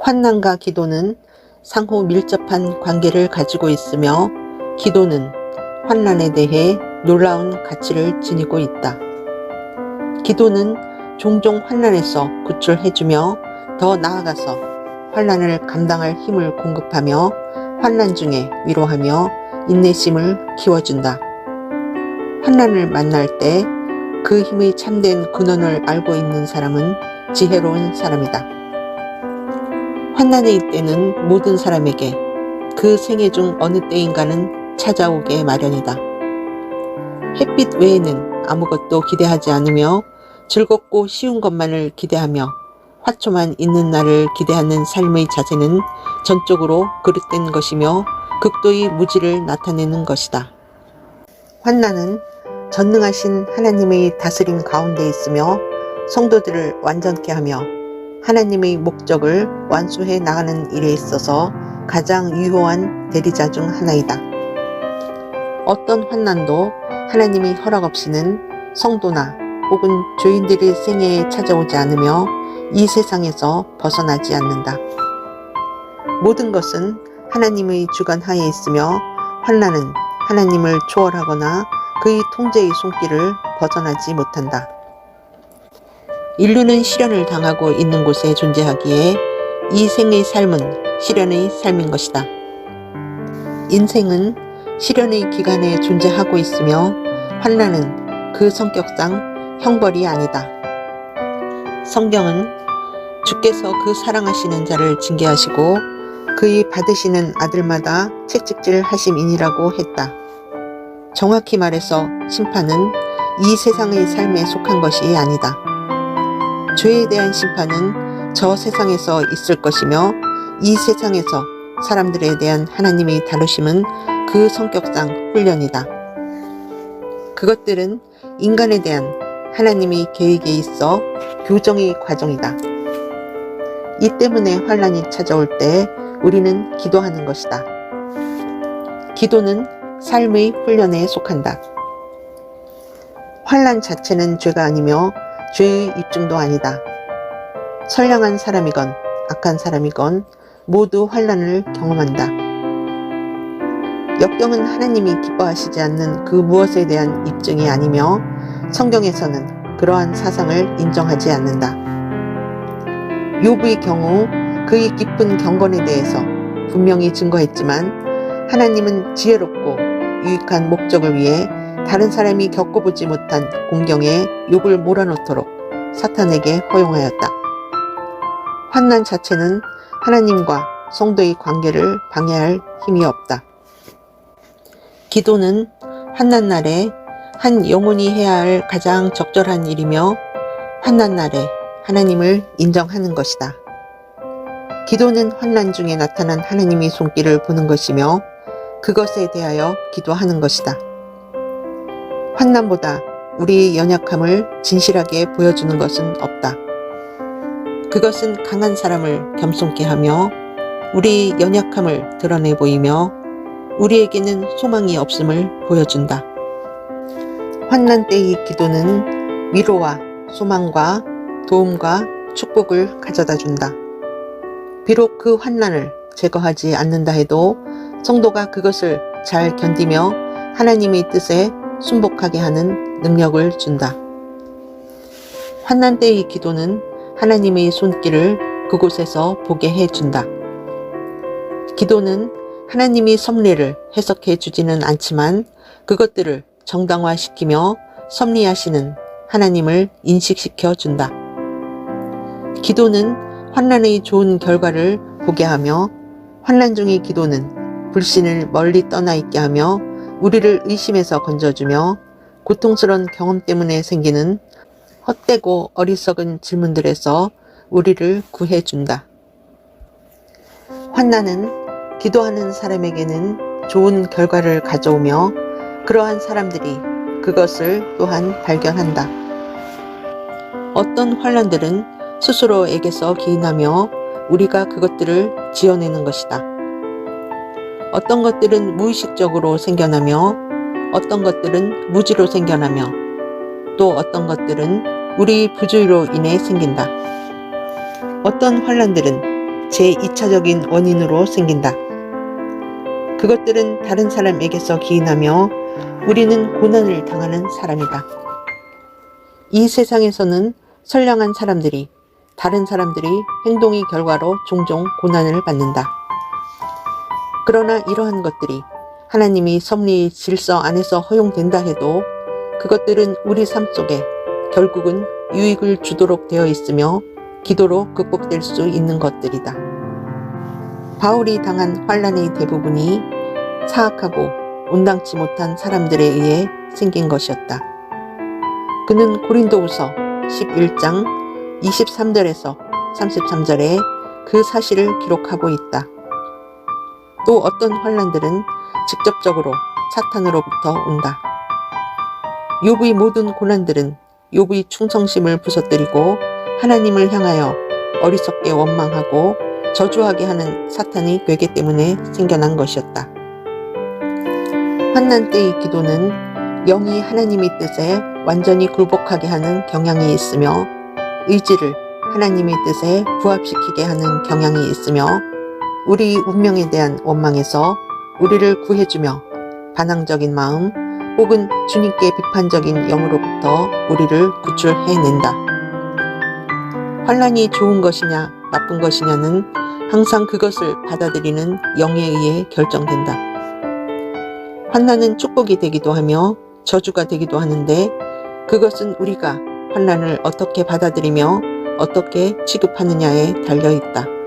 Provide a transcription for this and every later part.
환난과 기도는 상호 밀접한 관계를 가지고 있으며 기도는 환난에 대해 놀라운 가치를 지니고 있다. 기도는 종종 환난에서 구출해주며 더 나아가서 환난을 감당할 힘을 공급하며 환난 중에 위로하며 인내심을 키워준다. 환난을 만날 때 그 힘의 참된 근원을 알고 있는 사람은 지혜로운 사람이다. 환난의 이때는 모든 사람에게 그 생애 중 어느 때인가는 찾아오게 마련이다. 햇빛 외에는 아무것도 기대하지 않으며 즐겁고 쉬운 것만을 기대하며 화초만 있는 날을 기대하는 삶의 자세는 전적으로 그릇된 것이며 극도의 무지를 나타내는 것이다. 환난은 전능하신 하나님의 다스림 가운데 있으며 성도들을 완전케 하며 하나님의 목적을 완수해 나가는 일에 있어서 가장 유효한 대리자 중 하나이다. 어떤 환난도 하나님의 허락 없이는 성도나 혹은 죄인들의 생애에 찾아오지 않으며 이 세상에서 벗어나지 않는다. 모든 것은 하나님의 주관 하에 있으며 환난은 하나님을 초월하거나 그의 통제의 손길을 벗어나지 못한다. 인류는 시련을 당하고 있는 곳에 존재하기에 이 생의 삶은 시련의 삶인 것이다. 인생은 시련의 기간에 존재하고 있으며 환난은 그 성격상 형벌이 아니다. 성경은 주께서 그 사랑하시는 자를 징계하시고 그의 받으시는 아들마다 채찍질 하심이니라고 했다. 정확히 말해서 심판은 이 세상의 삶에 속한 것이 아니다. 죄에 대한 심판은 저 세상에서 있을 것이며 이 세상에서 사람들에 대한 하나님의 다루심은 그 성격상 훈련이다. 그것들은 인간에 대한 하나님의 계획에 있어 교정의 과정이다. 이 때문에 환란이 찾아올 때 우리는 기도하는 것이다. 기도는 삶의 훈련에 속한다. 환란 자체는 죄가 아니며 죄의 입증도 아니다. 선량한 사람이건 악한 사람이건 모두 환란을 경험한다. 역경은 하나님이 기뻐하시지 않는 그 무엇에 대한 입증이 아니며 성경에서는 그러한 사상을 인정하지 않는다. 요부의 경우 그의 깊은 경건에 대해서 분명히 증거했지만 하나님은 지혜롭고 유익한 목적을 위해 다른 사람이 겪어보지 못한 공경에 욕을 몰아넣도록 사탄에게 허용하였다. 환난 자체는 하나님과 성도의 관계를 방해할 힘이 없다. 기도는 환난 날에 한 영혼이 해야 할 가장 적절한 일이며 환난 날에 하나님을 인정하는 것이다. 기도는 환난 중에 나타난 하나님의 손길을 보는 것이며 그것에 대하여 기도하는 것이다. 환난보다 우리의 연약함을 진실하게 보여주는 것은 없다. 그것은 강한 사람을 겸손케 하며 우리의 연약함을 드러내 보이며 우리에게는 소망이 없음을 보여준다. 환난 때의 기도는 위로와 소망과 도움과 축복을 가져다 준다. 비록 그 환난을 제거하지 않는다 해도 성도가 그것을 잘 견디며 하나님의 뜻에 순복하게 하는 능력을 준다. 환난 때의 기도는 하나님의 손길을 그곳에서 보게 해 준다. 기도는 하나님이 섭리를 해석해 주지는 않지만 그것들을 정당화시키며 섭리하시는 하나님을 인식시켜 준다. 기도는 환란의 좋은 결과를 보게 하며 환란 중의 기도는 불신을 멀리 떠나 있게 하며 우리를 의심에서 건져주며 고통스러운 경험 때문에 생기는 헛되고 어리석은 질문들에서 우리를 구해준다. 환난은 기도하는 사람에게는 좋은 결과를 가져오며 그러한 사람들이 그것을 또한 발견한다. 어떤 환란들은 스스로에게서 기인하며 우리가 그것들을 지어내는 것이다. 어떤 것들은 무의식적으로 생겨나며 어떤 것들은 무지로 생겨나며 또 어떤 것들은 우리 부주의로 인해 생긴다. 어떤 환란들은 제2차적인 원인으로 생긴다. 그것들은 다른 사람에게서 기인하며 우리는 고난을 당하는 사람이다. 이 세상에서는 선량한 사람들이 다른 사람들이 행동의 결과로 종종 고난을 받는다. 그러나 이러한 것들이 하나님이 섭리 질서 안에서 허용된다 해도 그것들은 우리 삶 속에 결국은 유익을 주도록 되어 있으며 기도로 극복될 수 있는 것들이다. 바울이 당한 환란의 대부분이 사악하고 온당치 못한 사람들에 의해 생긴 것이었다. 그는 고린도후서 11장 23절에서 33절에 그 사실을 기록하고 있다. 또 어떤 환란들은 직접적으로 사탄으로부터 온다. 욥의 모든 고난들은 욥의 충성심을 부서뜨리고 하나님을 향하여 어리석게 원망하고 저주하게 하는 사탄의 괴계 때문에 생겨난 것이었다. 환난 때의 기도는 영이 하나님의 뜻에 완전히 굴복하게 하는 경향이 있으며 의지를 하나님의 뜻에 부합시키게 하는 경향이 있으며 우리 운명에 대한 원망에서 우리를 구해주며 반항적인 마음 혹은 주님께 비판적인 영으로부터 우리를 구출해낸다. 환란이 좋은 것이냐 나쁜 것이냐는 항상 그것을 받아들이는 영에 의해 결정된다. 환란은 축복이 되기도 하며 저주가 되기도 하는데 그것은 우리가 환란을 어떻게 받아들이며 어떻게 취급하느냐에 달려 있다.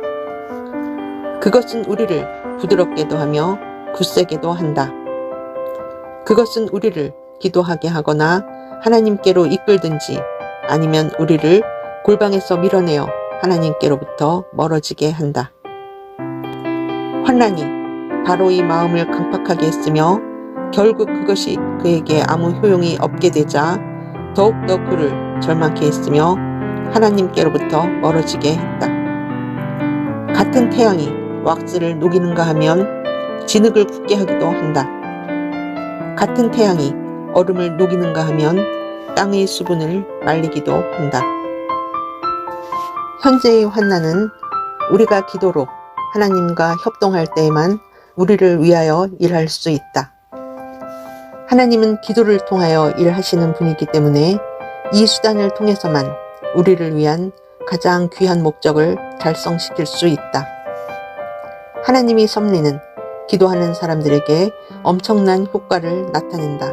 그것은 우리를 부드럽게도 하며 굳세게도 한다. 그것은 우리를 기도하게 하거나 하나님께로 이끌든지 아니면 우리를 골방에서 밀어내어 하나님께로부터 멀어지게 한다. 환란이 바로의 마음을 강팍하게 했으며 결국 그것이 그에게 아무 효용이 없게 되자 더욱더 그를 절망케 했으며 하나님께로부터 멀어지게 했다. 같은 태양이 왁스를 녹이는가 하면 진흙을 굳게 하기도 한다. 같은 태양이 얼음을 녹이는가 하면 땅의 수분을 말리기도 한다. 현재의 환난은 우리가 기도로 하나님과 협동할 때에만 우리를 위하여 일할 수 있다. 하나님은 기도를 통하여 일하시는 분이기 때문에 이 수단을 통해서만 우리를 위한 가장 귀한 목적을 달성시킬 수 있다. 하나님이 섭리는 기도하는 사람들에게 엄청난 효과를 나타낸다.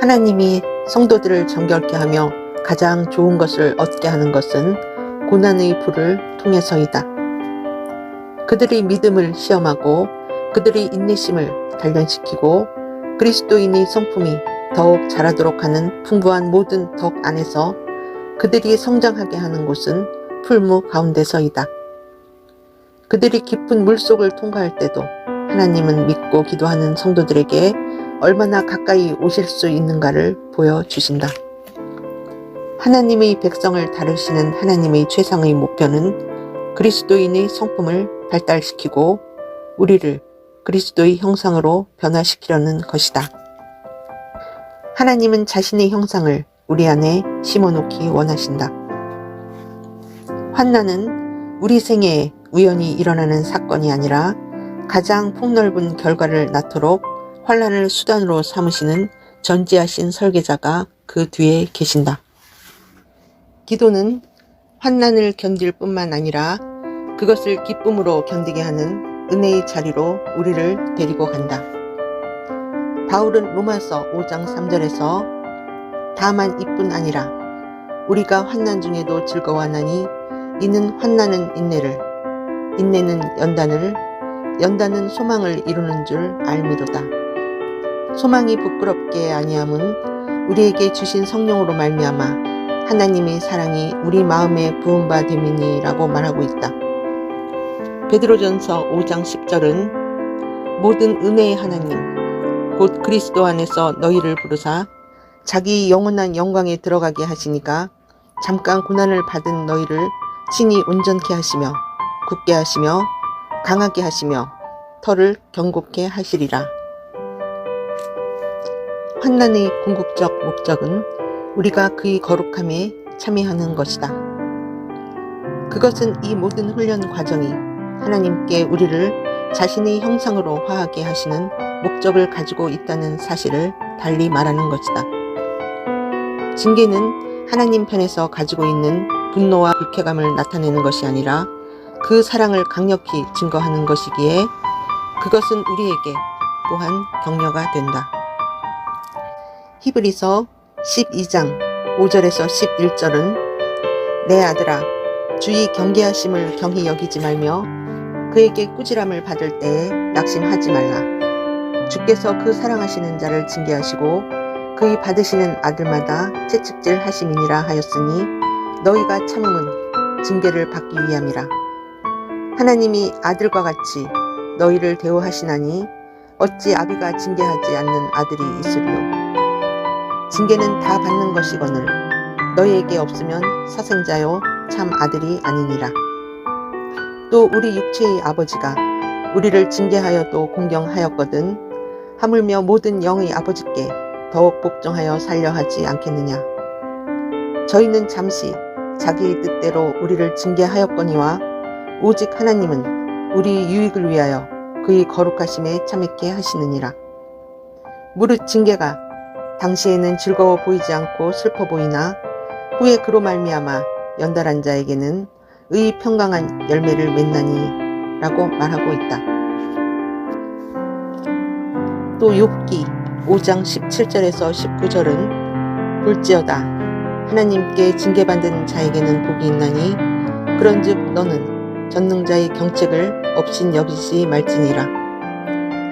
하나님이 성도들을 정결케 하며 가장 좋은 것을 얻게 하는 것은 고난의 불을 통해서이다. 그들의 믿음을 시험하고 그들의 인내심을 단련시키고 그리스도인의 성품이 더욱 자라도록 하는 풍부한 모든 덕 안에서 그들이 성장하게 하는 곳은 풀무 가운데서이다. 그들이 깊은 물속을 통과할 때도 하나님은 믿고 기도하는 성도들에게 얼마나 가까이 오실 수 있는가를 보여주신다. 하나님의 백성을 다루시는 하나님의 최상의 목표는 그리스도인의 성품을 발달시키고 우리를 그리스도의 형상으로 변화시키려는 것이다. 하나님은 자신의 형상을 우리 안에 심어놓기 원하신다. 환난은 우리 생애에 우연히 일어나는 사건이 아니라 가장 폭넓은 결과를 낳도록 환란을 수단으로 삼으시는 전지하신 설계자가 그 뒤에 계신다. 기도는 환난을 견딜 뿐만 아니라 그것을 기쁨으로 견디게 하는 은혜의 자리로 우리를 데리고 간다. 바울은 로마서 5장 3절에서 다만 이뿐 아니라 우리가 환난 중에도 즐거워하나니 이는 환난은 인내를 인내는 연단을 연단은 소망을 이루는 줄 알미로다. 소망이 부끄럽게 아니함은 우리에게 주신 성령으로 말미암아 하나님의 사랑이 우리 마음에 부은 바 됨이니라고 말하고 있다. 베드로전서 5장 10절은 모든 은혜의 하나님 곧 그리스도 안에서 너희를 부르사 자기 영원한 영광에 들어가게 하시니까 잠깐 고난을 받은 너희를 친히 온전케 하시며 굳게 하시며 강하게 하시며 털을 경고케 하시리라. 환난의 궁극적 목적은 우리가 그의 거룩함에 참여하는 것이다. 그것은 이 모든 훈련 과정이 하나님께 우리를 자신의 형상으로 화하게 하시는 목적을 가지고 있다는 사실을 달리 말하는 것이다. 징계는 하나님 편에서 가지고 있는 분노와 불쾌감을 나타내는 것이 아니라 그 사랑을 강력히 증거하는 것이기에 그것은 우리에게 또한 격려가 된다. 히브리서 12장 5절에서 11절은 내 아들아 주의 경계하심을 경히 여기지 말며 그에게 꾸지람을 받을 때에 낙심하지 말라. 주께서 그 사랑하시는 자를 징계하시고 그의 받으시는 아들마다 채찍질 하심이니라 하였으니 너희가 참음은 징계를 받기 위함이라. 하나님이 아들과 같이 너희를 대우하시나니 어찌 아비가 징계하지 않는 아들이 있으리요. 징계는 다 받는 것이거늘 너희에게 없으면 사생자요 참 아들이 아니니라. 또 우리 육체의 아버지가 우리를 징계하여도 공경하였거든 하물며 모든 영의 아버지께 더욱 복종하여 살려 하지 않겠느냐. 저희는 잠시 자기의 뜻대로 우리를 징계하였거니와 오직 하나님은 우리 유익을 위하여 그의 거룩하심에 참있게 하시느니라. 무릇 징계가 당시에는 즐거워 보이지 않고 슬퍼 보이나 후에 그로 말미암아 연달한 자에게는 의 평강한 열매를 맺나니 라고 말하고 있다. 또 욥기 5장 17절에서 19절은 볼지어다 하나님께 징계받는 자에게는 복이 있나니 그런즉 너는 전능자의 경책을 없인 여기지 말지니라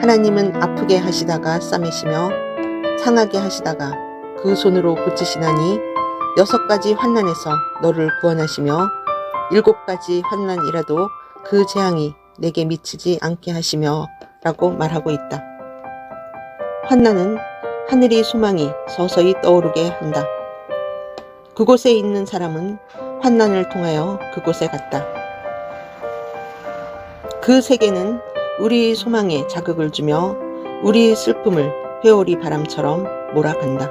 하나님은 아프게 하시다가 싸매시며 상하게 하시다가 그 손으로 고치시나니 여섯 가지 환난에서 너를 구원하시며 일곱 가지 환난이라도 그 재앙이 내게 미치지 않게 하시며 라고 말하고 있다. 환난은 하늘의 소망이 서서히 떠오르게 한다. 그곳에 있는 사람은 환난을 통하여 그곳에 갔다. 그 세계는 우리의 소망에 자극을 주며 우리의 슬픔을 회오리 바람처럼 몰아간다.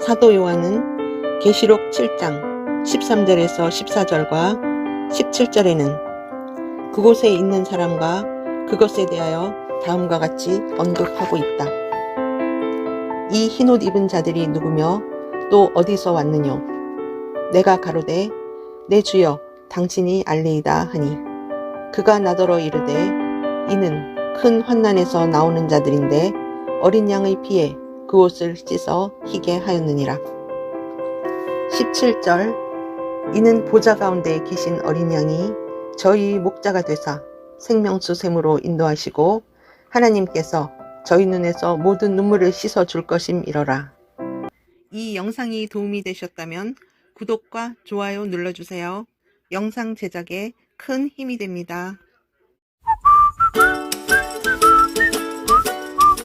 사도 요한은 계시록 7장 13절에서 14절과 17절에는 그곳에 있는 사람과 그것에 대하여 다음과 같이 언급하고 있다. 이 흰옷 입은 자들이 누구며 또 어디서 왔느뇨? 내가 가로되 내 주여 당신이 알리이다 하니 그가 나더러 이르되 이는 큰 환난에서 나오는 자들인데 어린 양의 피에 그 옷을 씻어 희게 하였느니라. 17절 이는 보좌 가운데 계신 어린 양이 저희 목자가 되사 생명수 샘으로 인도하시고 하나님께서 저희 눈에서 모든 눈물을 씻어 줄 것임이러라. 이 영상이 도움이 되셨다면 구독과 좋아요 눌러주세요. 영상 제작에 큰 힘이 됩니다.